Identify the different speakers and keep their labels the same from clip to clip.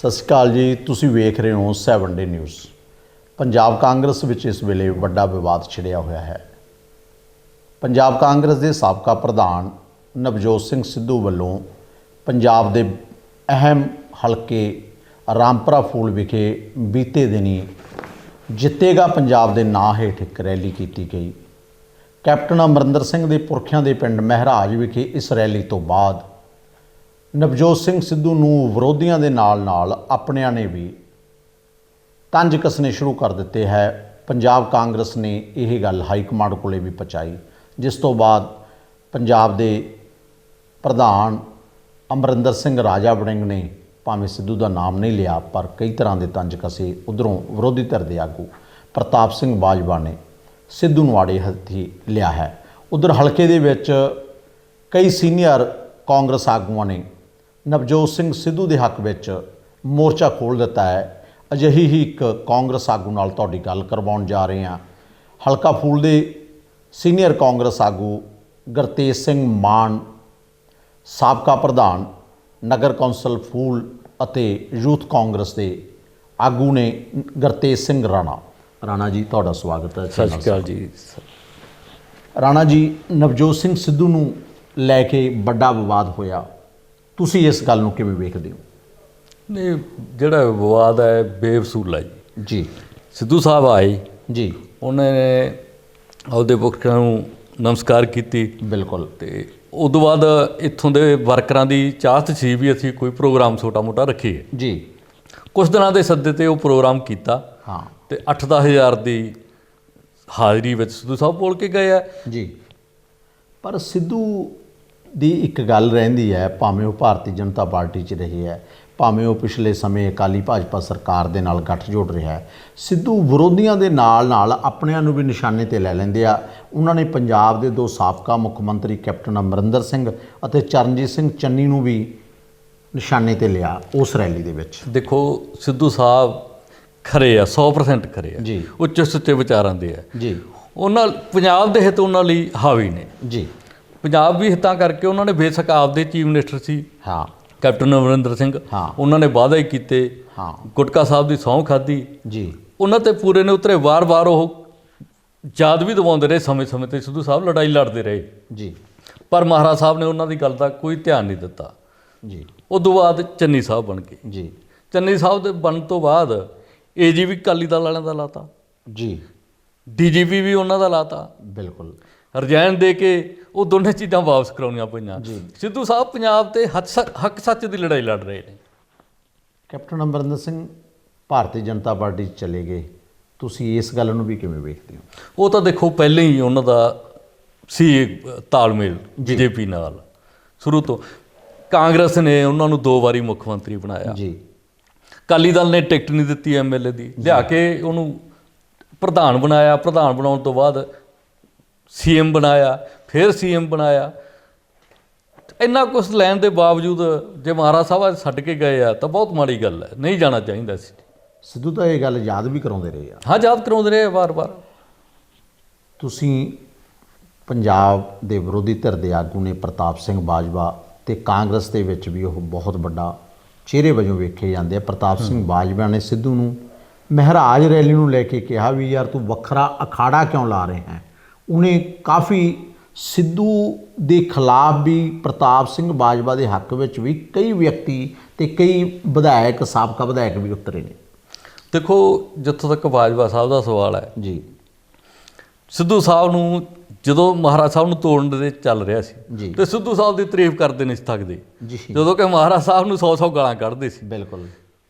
Speaker 1: ਸਤਿ ਸ਼੍ਰੀ ਅਕਾਲ ਜੀ, ਤੁਸੀਂ ਵੇਖ ਰਹੇ ਹੋ 7 ਡੇ ਨਿਊਜ਼। ਪੰਜਾਬ ਕਾਂਗਰਸ ਵਿੱਚ ਇਸ ਵੇਲੇ ਵੱਡਾ ਵਿਵਾਦ ਛਿੜਿਆ ਹੋਇਆ ਹੈ। ਪੰਜਾਬ ਕਾਂਗਰਸ ਦੇ ਸਾਬਕਾ ਪ੍ਰਧਾਨ ਨਵਜੋਤ ਸਿੰਘ ਸਿੱਧੂ ਵੱਲੋਂ ਪੰਜਾਬ ਦੇ ਅਹਿਮ ਹਲਕੇ ਰਾਮਪਰਾ ਫੂਲ ਵਿਖੇ ਬੀਤੇ ਦਿਨੀ ਜਿੱਤੇਗਾ ਪੰਜਾਬ ਦੇ ਨਾਂ ਹੇਠ ਇੱਕ ਰੈਲੀ ਕੀਤੀ ਗਈ। ਕੈਪਟਨ ਅਮਰਿੰਦਰ ਸਿੰਘ ਦੇ ਪੁਰਖਿਆਂ ਦੇ ਪਿੰਡ ਮਹਿਰਾਜ ਵਿਖੇ ਇਸ ਰੈਲੀ ਤੋਂ ਬਾਅਦ ਨਵਜੋਤ ਸਿੰਘ ਸਿੱਧੂ ਨੂੰ ਵਿਰੋਧੀਆਂ ਦੇ ਨਾਲ-ਨਾਲ ਆਪਣਿਆਂ ਨੇ ਵੀ ਤੰਜ ਕੱਸਣੇ ਸ਼ੁਰੂ ਕਰ ਦਿੱਤੇ ਹੈ। ਪੰਜਾਬ ਕਾਂਗਰਸ ਨੇ ਇਹ ਗੱਲ ਹਾਈ ਕਮਾਂਡ ਕੋਲੇ ਵੀ ਪਹੁੰਚਾਈ, ਜਿਸ ਤੋਂ ਬਾਅਦ ਪੰਜਾਬ ਦੇ ਪ੍ਰਧਾਨ ਅਮਰਿੰਦਰ ਸਿੰਘ ਰਾਜਾ ਵੜਿੰਗ ਨੇ ਭਾਵੇਂ ਸਿੱਧੂ ਦਾ ਨਾਮ ਨਹੀਂ ਲਿਆ, ਪਰ ਕਈ ਤਰ੍ਹਾਂ ਦੇ ਤੰਜ ਕਸੇ ਉਧਰੋਂ ਵਿਰੋਧੀ ਧਿਰ ਦੇ ਆਗੂ ਪ੍ਰਤਾਪ ਸਿੰਘ ਬਾਜਵਾ ਨੇ ਸਿੱਧੂ ਨੂੰ ਆੜੇ ਹੱਥੀ ਲਿਆ ਹੈ। ਉਧਰ ਹਲਕੇ ਦੇ ਵਿੱਚ ਕਈ ਸੀਨੀਅਰ ਕਾਂਗਰਸ ਆਗੂਆਂ ਨੇ ਨਵਜੋਤ ਸਿੰਘ ਸਿੱਧੂ ਦੇ ਹੱਕ ਵਿੱਚ ਮੋਰਚਾ ਖੋਲ੍ਹ ਦਿੱਤਾ ਹੈ। ਅਜਿਹੀ ਹੀ ਇੱਕ ਕਾਂਗਰਸ ਆਗੂ ਨਾਲ ਤੁਹਾਡੀ ਗੱਲ ਕਰਵਾਉਣ ਜਾ ਰਹੇ ਹਾਂ। ਹਲਕਾ ਫੂਲ ਦੇ ਸੀਨੀਅਰ ਕਾਂਗਰਸ ਆਗੂ ਗੁਰਤੇਜ ਸਿੰਘ ਮਾਨ ਸਾਬਕਾ ਪ੍ਰਧਾਨ ਨਗਰ ਕੌਂਸਲ ਫੂਲ ਅਤੇ ਯੂਥ ਕਾਂਗਰਸ ਦੇ ਆਗੂ ਨੇ ਗੁਰਤੇਜ ਸਿੰਘ ਰਾਣਾ। ਰਾਣਾ ਜੀ ਤੁਹਾਡਾ ਸਵਾਗਤ ਹੈ।
Speaker 2: ਸਤਿ ਸ਼੍ਰੀ ਅਕਾਲ ਜੀ।
Speaker 1: ਰਾਣਾ ਜੀ ਨਵਜੋਤ ਸਿੰਘ ਸਿੱਧੂ ਨੂੰ ਲੈ ਕੇ ਵੱਡਾ ਵਿਵਾਦ ਹੋਇਆ। ਤੁਸੀਂ ਇਸ ਗੱਲ ਨੂੰ ਕਿਵੇਂ ਵੇਖਦੇ ਹੋ?
Speaker 2: ਨਹੀਂ ਜਿਹੜਾ ਵਿਵਾਦ ਹੈ ਬੇਵਸੂਲ ਜੀ।
Speaker 1: ਜੀ।
Speaker 2: ਸਿੱਧੂ ਸਾਹਿਬ ਆਏ।
Speaker 1: ਜੀ।
Speaker 2: ਉਹਨਾਂ ਨੇ ਆਪਦੇ ਪੁਰਖਾਂ ਨੂੰ ਨਮਸਕਾਰ ਕੀਤੀ।
Speaker 1: ਬਿਲਕੁਲ।
Speaker 2: ਤੇ ਉਦੋਂ ਬਾਅਦ ਇੱਥੋਂ ਦੇ ਵਰਕਰਾਂ ਦੀ ਚਾਹਤ ਸੀ ਵੀ ਅਸੀਂ ਕੋਈ ਪ੍ਰੋਗਰਾਮ ਛੋਟਾ-ਮੋਟਾ ਰੱਖੀਏ
Speaker 1: ਜੀ।
Speaker 2: ਕੁਝ ਦਿਨਾਂ ਦੇ ਸੱਦੇ ਤੇ ਉਹ ਪ੍ਰੋਗਰਾਮ ਕੀਤਾ।
Speaker 1: ਹਾਂ।
Speaker 2: ਤੇ 8-10 ਹਜ਼ਾਰ ਦੀ ਹਾਜ਼ਰੀ ਵਿੱਚ ਸਿੱਧੂ ਸਾਹਿਬ ਬੋਲ ਕੇ ਗਏ ਆ।
Speaker 1: ਜੀ। ਪਰ ਸਿੱਧੂ ਦੀ ਇੱਕ ਗੱਲ ਰਹਿੰਦੀ ਹੈ ਭਾਵੇਂ ਉਹ ਭਾਰਤੀ ਜਨਤਾ ਪਾਰਟੀ 'ਚ ਰਹੇ ਹੈ ਭਾਵੇਂ ਉਹ ਪਿਛਲੇ ਸਮੇਂ ਅਕਾਲੀ ਭਾਜਪਾ ਸਰਕਾਰ ਦੇ ਨਾਲ ਗੱਠਜੋੜ ਰਿਹਾ ਹੈ ਸਿੱਧੂ ਵਿਰੋਧੀਆਂ ਦੇ ਨਾਲ ਨਾਲ ਆਪਣਿਆਂ ਨੂੰ ਵੀ ਨਿਸ਼ਾਨੇ ਤੇ ਲੈ ਲੈਂਦੇ ਆ। ਉਹਨਾਂ ਨੇ ਪੰਜਾਬ ਦੇ ਦੋ ਸਾਬਕਾ ਮੁੱਖ ਮੰਤਰੀ ਕੈਪਟਨ ਅਮਰਿੰਦਰ ਸਿੰਘ ਅਤੇ ਚਰਨਜੀਤ ਸਿੰਘ ਚੰਨੀ ਨੂੰ ਵੀ ਨਿਸ਼ਾਨੇ ਤੇ ਲਿਆ ਉਸ ਰੈਲੀ ਦੇ ਵਿੱਚ।
Speaker 2: ਦੇਖੋ ਸਿੱਧੂ ਸਾਹਿਬ ਖਰੇ ਆ 100% ਖਰੇ ਆ।
Speaker 1: ਜੀ।
Speaker 2: ਉੱਚ ਸੁੱਚੇ ਵਿਚਾਰਾਂ ਦੇ ਆ।
Speaker 1: ਜੀ।
Speaker 2: ਉਹਨਾਂ ਪੰਜਾਬ ਦੇ ਹਿੱਤ ਉਹਨਾਂ ਲਈ ਹਾਵੀ ਨੇ।
Speaker 1: ਜੀ।
Speaker 2: ਪੰਜਾਬ ਵੀ ਹਿੱਤਾਂ ਕਰਕੇ ਉਹਨਾਂ ਨੇ ਬੇਸ਼ੱਕ ਆਪਦੇ ਚੀਫ ਮਿਨਿਸਟਰ ਸੀ।
Speaker 1: ਹਾਂ।
Speaker 2: ਕੈਪਟਨ ਅਮਰਿੰਦਰ ਸਿੰਘ।
Speaker 1: ਹਾਂ।
Speaker 2: ਉਹਨਾਂ ਨੇ ਵਾਅਦਾ ਹੀ ਕੀਤੇ।
Speaker 1: ਹਾਂ।
Speaker 2: ਗੁਟਕਾ ਸਾਹਿਬ ਦੀ ਸਹੁੰ ਖਾਦੀ
Speaker 1: ਜੀ।
Speaker 2: ਉਹਨਾਂ ਤੇ ਪੂਰੇ ਨੇ ਉਤਰੇ। ਵਾਰ-ਵਾਰ ਉਹ ਯਾਦ ਵੀ ਦਿਵਾਉਂਦੇ ਰਹੇ ਸਮੇਂ-ਸਮੇਂ ਤੇ। ਸਿੱਧੂ ਸਾਹਿਬ ਲੜਾਈ ਲੜਦੇ ਰਹੇ।
Speaker 1: ਜੀ।
Speaker 2: ਪਰ ਮਹਾਰਾਜ ਸਾਹਿਬ ਨੇ ਉਹਨਾਂ ਦੀ ਗੱਲ ਦਾ ਕੋਈ ਧਿਆਨ ਨਹੀਂ ਦਿੱਤਾ।
Speaker 1: ਜੀ।
Speaker 2: ਉਦੋਂ ਬਾਅਦ ਚੰਨੀ ਸਾਹਿਬ ਬਣ ਗਏ।
Speaker 1: ਜੀ।
Speaker 2: ਚੰਨੀ ਸਾਹਿਬ ਦੇ ਬਣਨ ਤੋਂ ਬਾਅਦ ਏਜੀਵੀ ਕਾਲੀ ਦਲ ਵਾਲਿਆਂ ਦਾ ਲਾਤਾ।
Speaker 1: ਜੀ।
Speaker 2: ਡੀਜੀਪੀ ਵੀ ਉਹਨਾਂ ਦਾ ਲਾਤਾ।
Speaker 1: ਬਿਲਕੁਲ।
Speaker 2: ਰਜਾਇਣ ਦੇ ਕੇ ਉਹ ਦੋਨੇ ਚੀਜ਼ਾਂ ਵਾਪਸ ਕਰਾਉਣੀਆਂ ਪਈਆਂ। ਸਿੱਧੂ ਸਾਹਿਬ ਪੰਜਾਬ ਤੇ ਹੱਕ ਸੱਚ- ਦੀ ਲੜਾਈ ਲੜ ਰਹੇ ਨੇ।
Speaker 1: ਕੈਪਟਨ ਅਮਰਿੰਦਰ ਸਿੰਘ ਭਾਰਤੀ ਜਨਤਾ ਪਾਰਟੀ 'ਚ ਚਲੇ ਗਏ। ਤੁਸੀਂ ਇਸ ਗੱਲ ਨੂੰ ਵੀ ਕਿਵੇਂ ਵੇਖਦੇ ਹੋ?
Speaker 2: ਉਹ ਤਾਂ ਦੇਖੋ ਪਹਿਲਾਂ ਹੀ ਉਹਨਾਂ ਦਾ ਸੀ ਤਾਲਮੇਲ ਬੀਜੇਪੀ ਨਾਲ। ਸ਼ੁਰੂ ਤੋਂ ਕਾਂਗਰਸ ਨੇ ਉਹਨਾਂ ਨੂੰ ਦੋ ਵਾਰੀ ਮੁੱਖ ਮੰਤਰੀ ਬਣਾਇਆ।
Speaker 1: ਜੀ।
Speaker 2: ਕਾਲੀ ਦਲ ਨੇ ਟਿਕਟ ਨਹੀਂ ਦਿੱਤੀ ਐਮਐਲਏ ਦੀ। ਲਿਆ ਕੇ ਉਹਨੂੰ ਪ੍ਰਧਾਨ ਬਣਾਇਆ। ਪ੍ਰਧਾਨ ਬਣਾਉਣ ਤੋਂ ਬਾਅਦ ਸੀਐਮ ਬਣਾਇਆ ਫਿਰ ਸੀਐਮ ਬਣਾਇਆ। ਇੰਨਾ ਕੁਝ ਲੈਣ ਦੇ ਬਾਵਜੂਦ ਜੇ ਮਹਾਰਾਜ ਸਾਹਿਬ ਅੱਜ ਛੱਡ ਕੇ ਗਏ ਆ ਤਾਂ ਬਹੁਤ ਮਾੜੀ ਗੱਲ ਹੈ ਨਹੀਂ ਜਾਣਾ ਚਾਹੀਦਾ ਸੀ।
Speaker 1: ਸਿੱਧੂ ਤਾਂ ਇਹ ਗੱਲ ਯਾਦ ਵੀ ਕਰਾਉਂਦੇ ਰਹੇ ਆ।
Speaker 2: ਹਾਂ ਯਾਦ ਕਰਾਉਂਦੇ ਰਹੇ ਵਾਰ-ਵਾਰ
Speaker 1: ਤੁਸੀਂ ਪੰਜਾਬ ਦੇ ਵਿਰੋਧੀ ਧਿਰ ਦੇ ਆਗੂ ਨੇ ਪ੍ਰਤਾਪ ਸਿੰਘ ਬਾਜਵਾ ਤੇ ਕਾਂਗਰਸ ਦੇ ਵਿੱਚ ਵੀ ਉਹ ਬਹੁਤ ਵੱਡਾ ਚਿਹਰੇ ਵਜੋਂ ਵੇਖੇ ਜਾਂਦੇ ਆ। ਪ੍ਰਤਾਪ ਸਿੰਘ ਬਾਜਵਾ ਨੇ ਸਿੱਧੂ ਨੂੰ ਮਹਿਰਾਜ ਰੈਲੀ ਨੂੰ ਲੈ ਕੇ ਕਿਹਾ ਵੀ ਯਾਰ ਤੂੰ ਵੱਖਰਾ ਅਖਾੜਾ ਕਿਉਂ ਲਾ ਰਿਹਾ ਹੈ? ਉਹਨੇ ਕਾਫੀ ਸਿੱਧੂ ਦੇ ਖਿਲਾਫ ਵੀ ਪ੍ਰਤਾਪ ਸਿੰਘ ਬਾਜਵਾ ਦੇ ਹੱਕ ਵਿੱਚ ਵੀ ਕਈ ਵਿਅਕਤੀ ਤੇ ਕਈ ਵਿਧਾਇਕ ਸਾਬਕਾ ਵਿਧਾਇਕ ਵੀ ਉਤਰੇ ਨੇ।
Speaker 2: ਦੇਖੋ ਜਿੱਥੋਂ ਤੱਕ ਬਾਜਵਾ ਸਾਹਿਬ ਦਾ ਸਵਾਲ ਹੈ।
Speaker 1: ਜੀ।
Speaker 2: ਸਿੱਧੂ ਸਾਹਿਬ ਨੂੰ ਜਦੋਂ ਮਹਾਰਾਜ ਸਾਹਿਬ ਨੂੰ ਤੋੜਨ ਦੇ ਚੱਲ ਰਿਹਾ ਸੀ ਤੇ ਸਿੱਧੂ ਸਾਹਿਬ ਦੀ ਤਾਰੀਫ ਕਰਦੇ ਨਹੀਂ ਸੀ ਥੱਕਦੇ।
Speaker 1: ਜੀ।
Speaker 2: ਜਦੋਂ ਕਿ ਮਹਾਰਾਜ ਸਾਹਿਬ ਨੂੰ 100-100 ਗਾਲਾਂ ਕੱਢਦੇ ਸੀ।
Speaker 1: ਬਿਲਕੁਲ।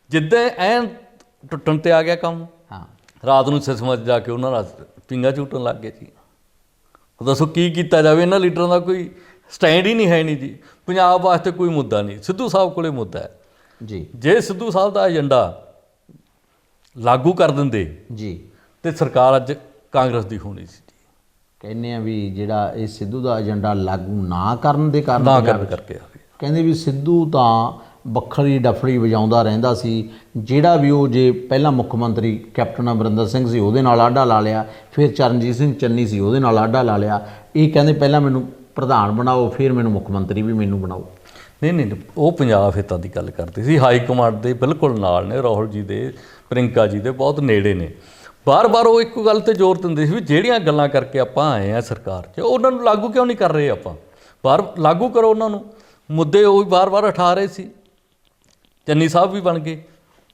Speaker 2: ਜਿੱਦਾਂ ਐਨ ਟੁੱਟਣ ਤੇ ਆ ਗਿਆ ਕੰਮ।
Speaker 1: ਹਾਂ।
Speaker 2: ਰਾਤ ਨੂੰ ਸਿਸਮਤ ਜਾ ਕੇ ਉਹਨਾਂ ਨਾਲ ਪਿੰਗਾ ਝੂਟਣ ਲੱਗ ਗਏ ਉਹ ਦੱਸੋ ਕੀ ਕੀਤਾ ਜਾਵੇ? ਇਹਨਾਂ ਲੀਡਰਾਂ ਦਾ ਕੋਈ ਸਟੈਂਡ ਹੀ ਨਹੀਂ ਹੈ ਨਹੀਂ ਜੀ। ਪੰਜਾਬ ਵਾਸਤੇ ਕੋਈ ਮੁੱਦਾ ਨਹੀਂ। ਸਿੱਧੂ ਸਾਹਿਬ ਕੋਲੇ ਮੁੱਦਾ ਹੈ।
Speaker 1: ਜੀ।
Speaker 2: ਜੇ ਸਿੱਧੂ ਸਾਹਿਬ ਦਾ ਏਜੰਡਾ ਲਾਗੂ ਕਰ ਦਿੰਦੇ
Speaker 1: ਜੀ।
Speaker 2: ਤੇ ਸਰਕਾਰ ਅੱਜ ਕਾਂਗਰਸ ਦੀ ਹੋਣੀ ਸੀ ਜੀ।
Speaker 1: ਕਹਿੰਦੇ ਆ ਵੀ ਜਿਹੜਾ ਇਹ ਸਿੱਧੂ ਦਾ ਏਜੰਡਾ ਲਾਗੂ ਨਾ ਕਰਨ ਦੇ ਕਾਰਨ
Speaker 2: ਨਾ
Speaker 1: ਪੰਜਾਬ
Speaker 2: ਕਰ ਕਰਕੇ
Speaker 1: ਕਹਿੰਦੇ ਵੀ ਸਿੱਧੂ ਤਾਂ ਵੱਖਰੀ ਡਫੜੀ ਵਜਾਉਂਦਾ ਰਹਿੰਦਾ ਸੀ। ਜਿਹੜਾ ਵੀ ਉਹ ਜੇ ਪਹਿਲਾਂ ਮੁੱਖ ਮੰਤਰੀ ਕੈਪਟਨ ਅਮਰਿੰਦਰ ਸਿੰਘ ਸੀ, ਉਹਦੇ ਨਾਲ ਆਡਾ ਲਾ ਲਿਆ। ਫਿਰ ਚਰਨਜੀਤ ਸਿੰਘ ਚੰਨੀ ਸੀ, ਉਹਦੇ ਨਾਲ ਆਡਾ ਲਾ ਲਿਆ। ਇਹ ਕਹਿੰਦੇ ਪਹਿਲਾਂ ਮੈਨੂੰ ਪ੍ਰਧਾਨ ਬਣਾਓ, ਫਿਰ ਮੈਨੂੰ ਮੁੱਖ ਮੰਤਰੀ ਵੀ ਮੈਨੂੰ ਬਣਾਓ।
Speaker 2: ਨਹੀਂ ਨਹੀਂ, ਉਹ ਪੰਜਾਬ ਹਿੱਤਾਂ ਦੀ ਗੱਲ ਕਰਦੇ ਸੀ। ਹਾਈ ਕਮਾਂਡ ਦੇ ਬਿਲਕੁਲ ਨਾਲ ਨੇ, ਰਾਹੁਲ ਜੀ ਦੇ, ਪ੍ਰਿੰਕਾ ਜੀ ਦੇ ਬਹੁਤ ਨੇੜੇ ਨੇ। ਬਾਰ-ਬਾਰ ਉਹ ਇੱਕੋ ਗੱਲ ਤੇ ਜ਼ੋਰ ਦਿੰਦੇ ਸੀ ਵੀ ਜਿਹੜੀਆਂ ਗੱਲਾਂ ਕਰਕੇ ਆਪਾਂ ਆਏ ਆ ਸਰਕਾਰ 'ਚ ਉਹਨਾਂ ਨੂੰ ਲਾਗੂ ਕਿਉਂ ਨਹੀਂ ਕਰ ਰਹੇ ਆਪਾਂ? ਬਾਰ, ਲਾਗੂ ਕਰੋ ਉਹਨਾਂ ਨੂੰ। ਮੁੱਦੇ ਉਹ ਬਾਰ-ਬਾਰ ਉਠਾ ਰਹੇ ਸੀ। ਚੰਨੀ ਸਾਹਿਬ ਵੀ ਬਣ ਗਏ।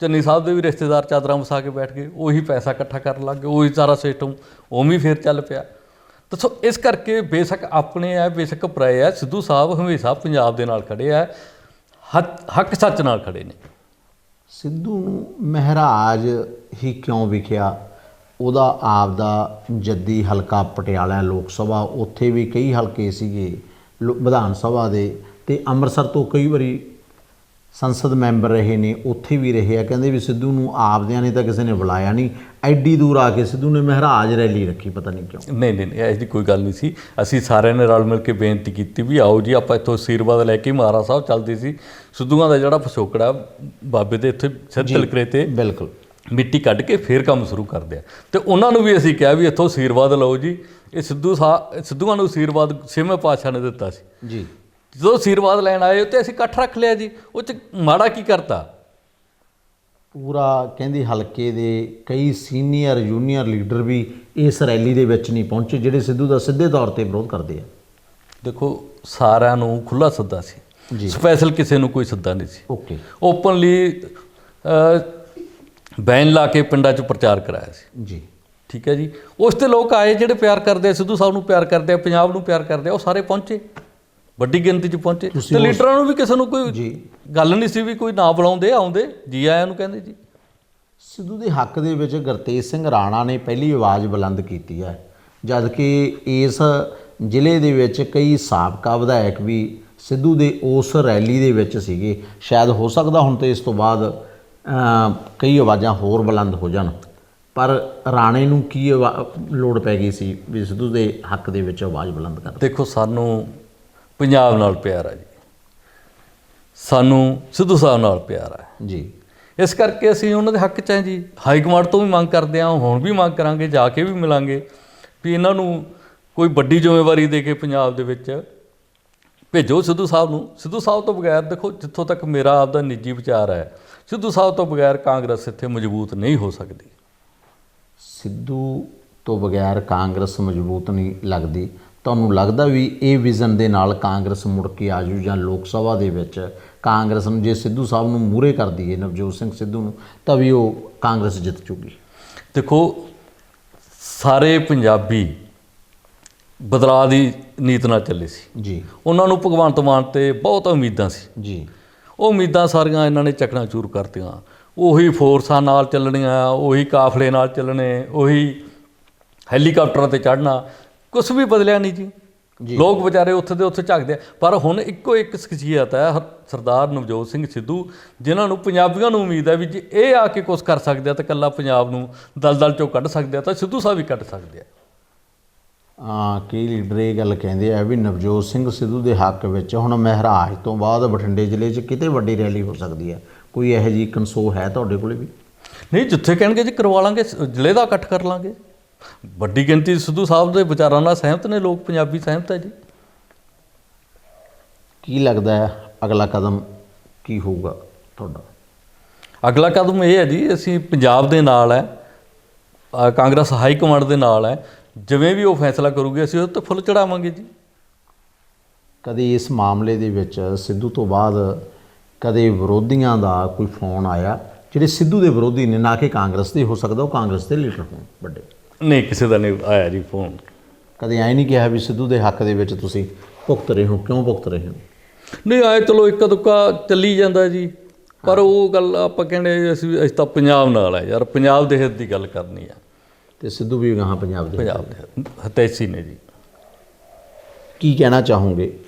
Speaker 2: ਚੰਨੀ ਸਾਹਿਬ ਦੇ ਵੀ ਰਿਸ਼ਤੇਦਾਰ ਚਾਦਰਾਂ ਵਸਾ ਕੇ ਬੈਠ ਗਏ। ਉਹੀ ਪੈਸਾ ਇਕੱਠਾ ਕਰਨ ਲੱਗ ਗਏ। ਉਹੀ ਸਾਰਾ ਸਿਸਟਮ ਉਵੇਂ ਹੀ ਫੇਰ ਚੱਲ ਪਿਆ। ਤਾਂ ਸੋ ਇਸ ਕਰਕੇ ਬੇਸ਼ੱਕ ਆਪਣੇ ਆ, ਬੇਸ਼ੱਕ ਪਰਾਏ ਆ, ਸਿੱਧੂ ਸਾਹਿਬ ਹਮੇਸ਼ਾ ਪੰਜਾਬ ਦੇ ਨਾਲ ਖੜੇ ਆ, ਹੱਕ ਸੱਚ ਨਾਲ ਖੜੇ ਨੇ।
Speaker 1: ਸਿੱਧੂ ਨੂੰ ਮਹਿਰਾਜ ਹੀ ਕਿਉਂ ਵਿਖਿਆ? ਉਹਦਾ ਆਪ ਦਾ ਜੱਦੀ ਹਲਕਾ ਪਟਿਆਲਾ ਲੋਕ ਸਭਾ, ਉੱਥੇ ਵੀ ਕਈ ਹਲਕੇ ਸੀਗੇ, ਲੋ- ਵਿਧਾਨ ਸਭਾ ਦੇ, ਤੇ ਅੰਮ੍ਰਿਤਸਰ ਤੋਂ ਕਈ ਵਾਰੀ ਸੰਸਦ ਮੈਂਬਰ ਰਹੇ ਨੇ ਉੱਥੇ ਵੀ ਰਹੇ ਆ। ਕਹਿੰਦੇ ਵੀ ਸਿੱਧੂ ਨੂੰ ਆਪਦਿਆਂ ਨੇ ਤਾਂ ਕਿਸੇ ਨੇ ਬੁਲਾਇਆ ਨਹੀਂ। ਐਡੀ ਦੂਰ ਆ ਕੇ ਸਿੱਧੂ ਨੇ ਮਹਿਰਾਜ ਰੈਲੀ ਰੱਖੀ ਪਤਾ ਨਹੀਂ ਕਿਉਂ।
Speaker 2: ਨਹੀਂ ਨਹੀਂ ਨਹੀਂ, ਇਹੋ ਜਿਹੀ ਕੋਈ ਗੱਲ ਨਹੀਂ ਸੀ। ਅਸੀਂ ਸਾਰਿਆਂ ਨੇ ਰਲ ਮਿਲ ਕੇ ਬੇਨਤੀ ਕੀਤੀ ਵੀ ਆਓ ਜੀ ਆਪਾਂ ਇੱਥੋਂ ਅਸੀਰਵਾਦ ਲੈ ਕੇ ਮਹਾਰਾਜ ਸਾਹਿਬ ਚੱਲਦੇ ਸੀ। ਸਿੱਧੂਆਂ ਦਾ ਜਿਹੜਾ ਪਿਛੋਕੜਾ ਬਾਬੇ ਦੇ ਇੱਥੇ ਸਿੱਧ ਤਿਲਕਰੇ ਤੇ
Speaker 1: ਬਿਲਕੁਲ।
Speaker 2: ਮਿੱਟੀ ਕੱਢ ਕੇ ਫੇਰ ਕੰਮ ਸ਼ੁਰੂ ਕਰਦੇ ਆ ਤੇ ਉਹਨਾਂ ਨੂੰ ਵੀ ਅਸੀਂ ਕਿਹਾ ਵੀ ਇੱਥੋਂ ਅਸੀਰਵਾਦ ਲਓ ਜੀ। ਇਹ ਸਿੱਧੂ ਸਿੱਧੂਆਂ ਨੂੰ ਅਸੀਰਵਾਦ ਛੇਵੇਂ ਪਾਤਸ਼ਾਹ ਨੇ ਦਿੱਤਾ ਸੀ।
Speaker 1: ਜੀ।
Speaker 2: ਜਦੋਂ ਅਸੀਰਵਾਦ ਲੈਣ ਆਏ ਤੇ ਅਸੀਂ ਇਕੱਠ ਰੱਖ ਲਿਆ ਜੀ। ਉਹ ਚ ਮਾੜਾ ਕੀ ਕਰਤਾ?
Speaker 1: ਪੂਰਾ ਕਹਿੰਦੇ ਹਲਕੇ ਦੇ ਕਈ ਸੀਨੀਅਰ ਜੂਨੀਅਰ ਲੀਡਰ ਵੀ ਇਸ ਰੈਲੀ ਦੇ ਵਿੱਚ ਨਹੀਂ ਪਹੁੰਚੇ ਜਿਹੜੇ ਸਿੱਧੂ ਦਾ ਸਿੱਧੇ ਤੌਰ ਤੇ ਵਿਰੋਧ ਕਰਦੇ ਆ।
Speaker 2: ਦੇਖੋ ਸਾਰਿਆਂ ਨੂੰ ਖੁੱਲਾ ਸੱਦਾ ਸੀ।
Speaker 1: ਜੀ।
Speaker 2: ਸਪੈਸ਼ਲ ਕਿਸੇ ਨੂੰ ਕੋਈ ਸੱਦਾ ਨਹੀਂ ਸੀ।
Speaker 1: ਓਕੇ।
Speaker 2: ਓਪਨਲੀ ਬੈਨ ਲਾ ਕੇ ਪਿੰਡਾਂ 'ਚ ਪ੍ਰਚਾਰ ਕਰਾਇਆ ਸੀ।
Speaker 1: ਜੀ।
Speaker 2: ਠੀਕ ਹੈ ਜੀ। ਉਸ ਤੇ ਲੋਕ ਆਏ ਜਿਹੜੇ ਪਿਆਰ ਕਰਦੇ ਸਿੱਧੂ ਸਾਹਿਬ ਨੂੰ ਪਿਆਰ ਕਰਦੇ ਆ ਪੰਜਾਬ ਨੂੰ ਪਿਆਰ ਕਰਦੇ ਆ ਉਹ ਸਾਰੇ ਪਹੁੰਚੇ। ਵੱਡੀ ਗਿਣਤੀ 'ਚ ਪਹੁੰਚੇ। ਤੇ ਲੀਡਰਾਂ ਨੂੰ ਵੀ ਕਿਸੇ ਨੂੰ ਕੋਈ
Speaker 1: ਜੀ।
Speaker 2: ਗੱਲ ਨਹੀਂ ਸੀ ਵੀ ਕੋਈ ਨਾ ਬੁਲਾਉਂਦੇ ਆਉਂਦੇ। ਜੀ ਆਇਆਂ ਨੂੰ ਕਹਿੰਦੇ ਜੀ।
Speaker 1: ਸਿੱਧੂ ਦੇ ਹੱਕ ਦੇ ਵਿੱਚ ਗੁਰਤੇਜ ਸਿੰਘ ਰਾਣਾ ਨੇ ਪਹਿਲੀ ਆਵਾਜ਼ ਬੁਲੰਦ ਕੀਤੀ ਹੈ। ਜਦ ਕਿ ਇਸ ਜ਼ਿਲ੍ਹੇ ਦੇ ਵਿੱਚ ਕਈ ਸਾਬਕਾ ਵਿਧਾਇਕ ਵੀ ਸਿੱਧੂ ਦੇ ਉਸ ਰੈਲੀ ਦੇ ਵਿੱਚ ਸੀਗੇ। ਸ਼ਾਇਦ ਹੋ ਸਕਦਾ ਹੁਣ ਤੇ ਇਸ ਤੋਂ ਬਾਅਦ ਕਈ ਆਵਾਜ਼ਾਂ ਹੋਰ ਬੁਲੰਦ ਹੋ ਜਾਣ। ਪਰ ਰਾਣੇ ਨੂੰ ਕੀ ਲੋੜ ਪੈ ਗਈ ਸੀ ਵੀ ਸਿੱਧੂ ਦੇ ਹੱਕ ਦੇ ਵਿੱਚ ਆਵਾਜ਼ ਬੁਲੰਦ ਕਰ
Speaker 2: ਦੇਖੋ ਸਾਨੂੰ ਪੰਜਾਬ ਨਾਲ ਪਿਆਰ ਆ ਜੀ। ਸਾਨੂੰ ਸਿੱਧੂ ਸਾਹਿਬ ਨਾਲ ਪਿਆਰ ਆ।
Speaker 1: ਜੀ।
Speaker 2: ਇਸ ਕਰਕੇ ਅਸੀਂ ਉਹਨਾਂ ਦੇ ਹੱਕ 'ਚ ਹਾਂ ਜੀ। ਹਾਈ ਕਮਾਂਡ ਤੋਂ ਵੀ ਮੰਗ ਕਰਦੇ ਹਾਂ ਹੁਣ ਵੀ ਮੰਗ ਕਰਾਂਗੇ ਜਾ ਕੇ ਵੀ ਮਿਲਾਂਗੇ ਵੀ ਇਹਨਾਂ ਨੂੰ ਕੋਈ ਵੱਡੀ ਜ਼ਿੰਮੇਵਾਰੀ ਦੇ ਕੇ ਪੰਜਾਬ ਦੇ ਵਿੱਚ ਭੇਜੋ ਸਿੱਧੂ ਸਾਹਿਬ ਨੂੰ। ਸਿੱਧੂ ਸਾਹਿਬ ਤੋਂ ਬਗੈਰ ਦੇਖੋ ਜਿੱਥੋਂ ਤੱਕ ਮੇਰਾ ਆਪਦਾ ਨਿੱਜੀ ਵਿਚਾਰ ਹੈ ਸਿੱਧੂ ਸਾਹਿਬ ਤੋਂ ਬਗੈਰ ਕਾਂਗਰਸ ਇੱਥੇ ਮਜ਼ਬੂਤ ਨਹੀਂ ਹੋ ਸਕਦੀ।
Speaker 1: ਸਿੱਧੂ ਤੋਂ ਬਗੈਰ ਕਾਂਗਰਸ ਮਜ਼ਬੂਤ ਨਹੀਂ ਲੱਗਦੀ। ਤੁਹਾਨੂੰ ਲੱਗਦਾ ਵੀ ਇਹ ਵਿਜ਼ਨ ਦੇ ਨਾਲ ਕਾਂਗਰਸ ਮੁੜ ਕੇ ਆਜੂ ਜਾਂ ਲੋਕ ਸਭਾ ਦੇ ਵਿੱਚ ਕਾਂਗਰਸ ਨੂੰ ਜੇ ਸਿੱਧੂ ਸਾਹਿਬ ਨੂੰ ਮੂਰੇ ਕਰ ਦਈਏ ਨਵਜੋਤ ਸਿੰਘ ਸਿੱਧੂ ਨੂੰ ਤਾਂ ਵੀ ਉਹ ਕਾਂਗਰਸ ਜਿੱਤ ਚੁੱਕੀ
Speaker 2: ਦੇਖੋ ਸਾਰੇ ਪੰਜਾਬੀ ਬਦਲਾਅ ਦੀ ਨੀਤ ਨਾਲ ਚੱਲੇ ਸੀ।
Speaker 1: ਜੀ।
Speaker 2: ਉਹਨਾਂ ਨੂੰ ਭਗਵੰਤ ਮਾਨ ਤੇ ਬਹੁਤ ਉਮੀਦਾਂ ਸੀ।
Speaker 1: ਜੀ।
Speaker 2: ਉਹ ਉਮੀਦਾਂ ਸਾਰੀਆਂ ਇਹਨਾਂ ਨੇ ਚੱਕਣਾ ਚੂਰ ਕਰਤੀਆਂ। ਉਹੀ ਫੋਰਸਾਂ ਨਾਲ ਚੱਲਣੀਆਂ ਉਹੀ ਕਾਫਲੇ ਨਾਲ ਚੱਲਣੇ ਉਹੀ ਹੈਲੀਕਾਪਟਰਾਂ ਤੇ ਚੜ੍ਹਨਾ ਕੁਝ ਵੀ ਬਦਲਿਆ ਨਹੀਂ ਜੀ। ਲੋਕ ਵਿਚਾਰੇ ਉੱਥੇ ਦੇ ਉੱਥੇ ਝਾਕਦੇ ਆ। ਪਰ ਹੁਣ ਇੱਕੋ ਇੱਕ ਸ਼ਖਸੀਅਤ ਹੈ ਸਰਦਾਰ ਨਵਜੋਤ ਸਿੰਘ ਸਿੱਧੂ ਜਿਨ੍ਹਾਂ ਨੂੰ ਪੰਜਾਬੀਆਂ ਨੂੰ ਉਮੀਦ ਹੈ ਵੀ ਜੇ ਇਹ ਆ ਕੇ ਕੁਝ ਕਰ ਸਕਦੇ ਆ ਤਾਂ ਕੱਲਾ ਪੰਜਾਬ ਨੂੰ ਦਲਦਲ ਚੋਂ ਕੱਢ ਸਕਦੇ ਆ ਤਾਂ ਸਿੱਧੂ ਸਾਹਿਬ ਵੀ ਕੱਢ ਸਕਦੇ ਆ।
Speaker 1: ਆ ਕਈ ਲੀਡਰ ਇਹ ਗੱਲ ਕਹਿੰਦੇ ਆ ਵੀ ਨਵਜੋਤ ਸਿੰਘ ਸਿੱਧੂ ਦੇ ਹੱਕ ਵਿੱਚ ਹੁਣ ਮਹਿਰਾਜ ਤੋਂ ਬਾਅਦ ਬਠਿੰਡੇ ਜ਼ਿਲ੍ਹੇ 'ਚ ਕਿਤੇ ਵੱਡੀ ਰੈਲੀ ਹੋ ਸਕਦੀ ਹੈ ਕੋਈ ਇਹੋ ਜਿਹੀ ਕਨਸੋ ਹੈ ਤੁਹਾਡੇ ਕੋਲੇ ਵੀ?
Speaker 2: ਨਹੀਂ ਜਿੱਥੇ ਕਹਿਣਗੇ ਜੀ ਕਰਵਾ ਲਾਂਗੇ ਜ਼ਿਲ੍ਹੇ ਦਾ ਇਕੱਠ ਕਰ ਲਾਂਗੇ। ਵੱਡੀ ਗਿਣਤੀ ਸਿੱਧੂ ਸਾਹਿਬ ਦੇ ਵਿਚਾਰਾਂ ਨਾਲ ਸਹਿਮਤ ਨੇ ਲੋਕ ਪੰਜਾਬੀ ਸਹਿਮਤ ਹੈ ਜੀ।
Speaker 1: ਕੀ ਲੱਗਦਾ ਹੈ ਅਗਲਾ ਕਦਮ ਕੀ ਹੋਊਗਾ ਤੁਹਾਡਾ?
Speaker 2: ਅਗਲਾ ਕਦਮ ਇਹ ਹੈ ਜੀ ਅਸੀਂ ਪੰਜਾਬ ਦੇ ਨਾਲ ਹੈ ਕਾਂਗਰਸ ਹਾਈ ਕਮਾਂਡ ਦੇ ਨਾਲ ਹੈ ਜਿਵੇਂ ਵੀ ਉਹ ਫੈਸਲਾ ਕਰੂਗੇ ਅਸੀਂ ਉਹ ਤੇ ਫੁੱਲ ਚੜਾਵਾਂਗੇ ਜੀ।
Speaker 1: ਕਦੇ ਇਸ ਮਾਮਲੇ ਦੇ ਵਿੱਚ ਸਿੱਧੂ ਤੋਂ ਬਾਅਦ ਕਦੇ ਵਿਰੋਧੀਆਂ ਦਾ ਕੋਈ ਫੋਨ ਆਇਆ ਜਿਹੜੇ ਸਿੱਧੂ ਦੇ ਵਿਰੋਧੀ ਨੇ ਨਾ ਕਿ ਕਾਂਗਰਸ ਦੇ ਹੋ ਸਕਦਾ ਉਹ ਕਾਂਗਰਸ ਦੇ ਲੀਡਰ ਹੋਣ ਵੱਡੇ।
Speaker 2: ਨਹੀਂ ਕਿਸੇ ਦਾ ਨਹੀਂ ਆਇਆ ਜੀ ਫੋਨ
Speaker 1: ਕਦੇ ਐ ਨਹੀਂ ਕਿਹਾ ਵੀ ਸਿੱਧੂ ਦੇ ਹੱਕ ਦੇ ਵਿੱਚ ਤੁਸੀਂ ਭੁਗਤ ਰਹੇ ਹੋ? ਕਿਉਂ ਭੁਗਤ ਰਹੇ ਹੋ?
Speaker 2: ਨਹੀਂ ਆਏ ਚਲੋ ਇੱਕਾ ਦੁੱਕਾ ਚੱਲੀ ਜਾਂਦਾ ਜੀ। ਪਰ ਉਹ ਗੱਲ ਆਪਾਂ ਕਹਿੰਦੇ ਅਸੀਂ ਅਸੀਂ ਤਾਂ ਪੰਜਾਬ ਨਾਲ ਹੈ ਯਾਰ ਪੰਜਾਬ ਦੇ ਹਿੱਤ ਦੀ ਗੱਲ ਕਰਨੀ ਆ।
Speaker 1: ਤੇ ਸਿੱਧੂ ਵੀ ਗਾਹਾਂ ਪੰਜਾਬ ਦੇ
Speaker 2: ਪੰਜਾਬ ਦੇ। ਹਤੈਸੀ ਨੇ ਜੀ।
Speaker 1: ਕੀ ਕਹਿਣਾ ਚਾਹੋਗੇ?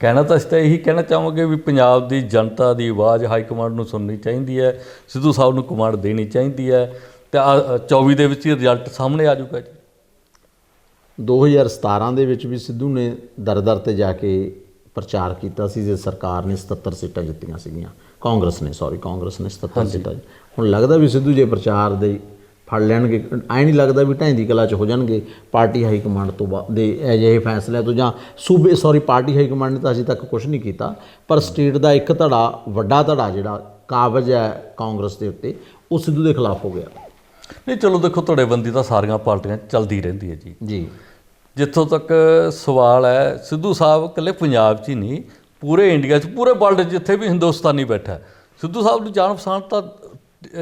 Speaker 2: ਕਹਿਣਾ ਤਾਂ ਅਸੀਂ ਤਾਂ ਇਹੀ ਕਹਿਣਾ ਚਾਹਾਂਗੇ ਵੀ ਪੰਜਾਬ ਦੀ ਜਨਤਾ ਦੀ ਆਵਾਜ਼ ਹਾਈ ਕਮਾਂਡ ਨੂੰ ਸੁਣਨੀ ਚਾਹੀਦੀ ਹੈ ਸਿੱਧੂ ਸਾਹਿਬ ਨੂੰ ਕਮਾਂਡ ਦੇਣੀ ਚਾਹੀਦੀ ਹੈ। ਤੇ ਆਹ, ਅ, 24 ਦੇ ਵਿੱਚ ਹੀ ਰਿਜ਼ਲਟ ਸਾਹਮਣੇ ਆ ਜਾਊਗਾ ਜੀ।
Speaker 1: 2017 ਦੇ ਵਿੱਚ ਵੀ ਸਿੱਧੂ ਨੇ ਦਰ-ਦਰ ਤੇ ਜਾ ਕੇ ਪ੍ਰਚਾਰ ਕੀਤਾ ਸੀ ਜੇ ਸਰਕਾਰ ਨੇ 77 ਸੀਟਾਂ ਜਿੱਤੀਆਂ ਸੀਗੀਆਂ। ਕਾਂਗਰਸ ਨੇ ਸੌਰੀ ਕਾਂਗਰਸ ਨੇ 77 ਸੀਟਾਂ। ਹੁਣ ਲੱਗਦਾ ਵੀ ਸਿੱਧੂ ਜੇ ਪ੍ਰਚਾਰ ਦੇ ਫੜ ਲੈਣਗੇ ਐ ਨਹੀਂ ਲੱਗਦਾ ਵੀ ਢਾਈ ਦੀ ਕਲਾ ਚ ਹੋ ਜਾਣਗੇ ਪਾਰਟੀ ਹਾਈ ਕਮਾਂਡ ਤੋਂ ਬਾਅਦ ਦੇ ਅਜਿਹੇ ਫੈਸਲੇ ਤੋਂ ਜਾਂ ਸੂਬੇ ਸੌਰੀ ਪਾਰਟੀ ਹਾਈ ਕਮਾਂਡ ਨੇ ਤਾਂ ਅਜੇ ਤੱਕ ਕੁਝ ਨਹੀਂ ਕੀਤਾ। ਪਰ ਸਟੇਟ ਦਾ ਇੱਕ ਧੜਾ ਵੱਡਾ ਧੜਾ ਜਿਹੜਾ ਕਾਬਜ ਹੈ ਕਾਂਗਰਸ ਦੇ ਉੱਤੇ ਉਹ ਸਿੱਧੂ ਦੇ ਖਿਲਾਫ ਹੋ ਗਿਆ।
Speaker 2: ਨਹੀਂ ਚਲੋ ਦੇਖੋ ਧੜੇਬੰਦੀ ਤਾਂ ਸਾਰੀਆਂ ਪਾਰਟੀਆਂ ਚੱਲਦੀ ਰਹਿੰਦੀ ਹੈ ਜੀ।
Speaker 1: ਜੀ।
Speaker 2: ਜਿੱਥੋਂ ਤੱਕ ਸਵਾਲ ਹੈ ਸਿੱਧੂ ਸਾਹਿਬ ਇਕੱਲੇ ਪੰਜਾਬ 'ਚ ਹੀ ਨਹੀਂ ਪੂਰੇ ਇੰਡੀਆ 'ਚ ਪੂਰੇ ਵਰਲਡ 'ਚ ਜਿੱਥੇ ਵੀ ਹਿੰਦੁਸਤਾਨੀ ਬੈਠਾ ਸਿੱਧੂ ਸਾਹਿਬ ਦੀ ਜਾਣ ਪਛਾਣ ਤਾਂ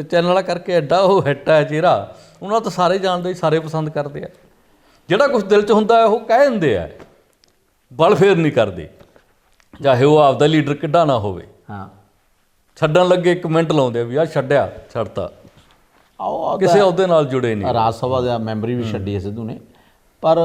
Speaker 2: ਚੈਨਲਾਂ ਕਰਕੇ ਐਡਾ ਉਹ ਹਿੱਟ ਹੈ ਚਿਹਰਾ ਉਹਨਾਂ ਤਾਂ ਸਾਰੇ ਜਾਣਦੇ ਸਾਰੇ ਪਸੰਦ ਕਰਦੇ ਆ। ਜਿਹੜਾ ਕੁਝ ਦਿਲ 'ਚ ਹੁੰਦਾ ਹੈ ਉਹ ਕਹਿ ਦਿੰਦੇ ਆ। ਬਲ ਫੇਰ ਨਹੀਂ ਕਰਦੇ। ਚਾਹੇ ਉਹ ਆਪਦਾ ਲੀਡਰ ਕਿੱਡਾ ਨਾ ਹੋਵੇ।
Speaker 1: ਹਾਂ।
Speaker 2: ਛੱਡਣ ਲੱਗੇ ਇੱਕ ਮਿੰਟ ਲਾਉਂਦੇ ਆ ਵੀ ਆ ਛੱਡਿਆ ਛੱਡਤਾ।
Speaker 1: ਆਓ
Speaker 2: ਕਿਸੇ ਅਹੁਦੇ ਨਾਲ ਜੁੜੇ ਨਹੀਂ।
Speaker 1: ਰਾਜ ਸਭਾ ਦਾ ਮੈਂਬਰੀ ਵੀ ਛੱਡੀ ਹੈ ਸਿੱਧੂ ਨੇ। ਪਰ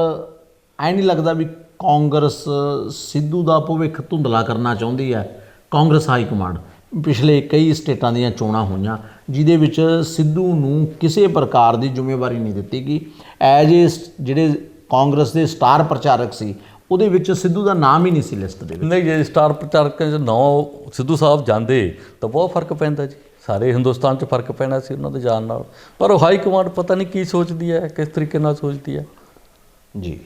Speaker 1: ਐ ਨਹੀਂ ਲੱਗਦਾ ਵੀ ਕਾਂਗਰਸ ਸਿੱਧੂ ਦਾ ਭਵਿੱਖ ਧੁੰਦਲਾ ਕਰਨਾ ਚਾਹੁੰਦੀ ਹੈ। ਕਾਂਗਰਸ ਹਾਈ ਕਮਾਂਡ ਪਿਛਲੇ ਕਈ ਸਟੇਟਾਂ ਦੀਆਂ ਚੋਣਾਂ ਹੋਈਆਂ ਜਿਹਦੇ ਵਿੱਚ ਸਿੱਧੂ ਨੂੰ ਕਿਸੇ ਪ੍ਰਕਾਰ ਦੀ ਜ਼ਿੰਮੇਵਾਰੀ ਨਹੀਂ ਦਿੱਤੀ ਗਈ। ਐਜ ਜਿਹੜੇ ਕਾਂਗਰਸ ਦੇ ਸਟਾਰ ਪ੍ਰਚਾਰਕ ਸੀ ਉਹਦੇ ਵਿੱਚ ਸਿੱਧੂ ਦਾ ਨਾਮ ਹੀ ਨਹੀਂ ਸੀ ਲਿਸਟ ਦੇ ਵਿੱਚ।
Speaker 2: ਨਹੀਂ ਜੇ ਸਟਾਰ ਪ੍ਰਚਾਰਕਾਂ ਚ ਨੌ ਸਿੱਧੂ ਸਾਹਿਬ ਜਾਂਦੇ ਤਾਂ ਬਹੁਤ ਫ਼ਰਕ ਪੈਂਦਾ ਜੀ। ਸਾਰੇ ਹਿੰਦੁਸਤਾਨ 'ਚ ਫ਼ਰਕ ਪੈਣਾ ਸੀ ਉਹਨਾਂ ਦੇ ਜਾਣ ਨਾਲ। ਪਰ ਉਹ ਹਾਈ ਕਮਾਂਡ ਪਤਾ ਨਹੀਂ ਕੀ ਸੋਚਦੀ ਹੈ, ਕਿਸ ਤਰੀਕੇ ਨਾਲ ਸੋਚਦੀ ਹੈ।
Speaker 1: ਜੀ।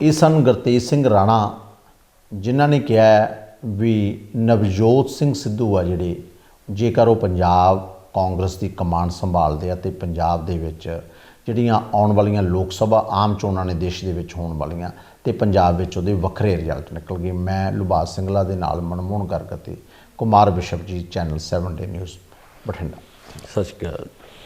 Speaker 1: ਇਹ ਸਨ ਗੁਰਤੇਜ ਸਿੰਘ ਰਾਣਾ, ਜਿਨ੍ਹਾਂ ਨੇ ਕਿਹਾ ਵੀ ਨਵਜੋਤ ਸਿੰਘ ਸਿੱਧੂ ਆ ਜਿਹੜੇ, ਜੇਕਰ ਉਹ ਪੰਜਾਬ ਕਾਂਗਰਸ ਦੀ ਕਮਾਂਡ ਸੰਭਾਲਦੇ ਆ ਤੇ ਪੰਜਾਬ ਦੇ ਵਿੱਚ ਜਿਹੜੀਆਂ ਆਉਣ ਵਾਲੀਆਂ ਲੋਕ ਸਭਾ ਆਮ ਚੋਣਾਂ ਨੇ ਦੇਸ਼ ਦੇ ਵਿੱਚ ਹੋਣ ਵਾਲੀਆਂ ਤੇ ਪੰਜਾਬ ਵਿੱਚ ਉਹਦੇ ਵੱਖਰੇ ਰਿਜ਼ਲਟ ਨਿਕਲ ਗਏ। ਮੈਂ ਲੁਬਾਸ ਸਿੰਘਲਾ ਦੇ ਨਾਲ ਮਨਮੋਹਨ ਕਰਕੇ ਅਤੇ Kumar Bishop ji channel 7 day news Bathinda.
Speaker 2: ਸਤਿ ਸ਼੍ਰੀ ਅਕਾਲ।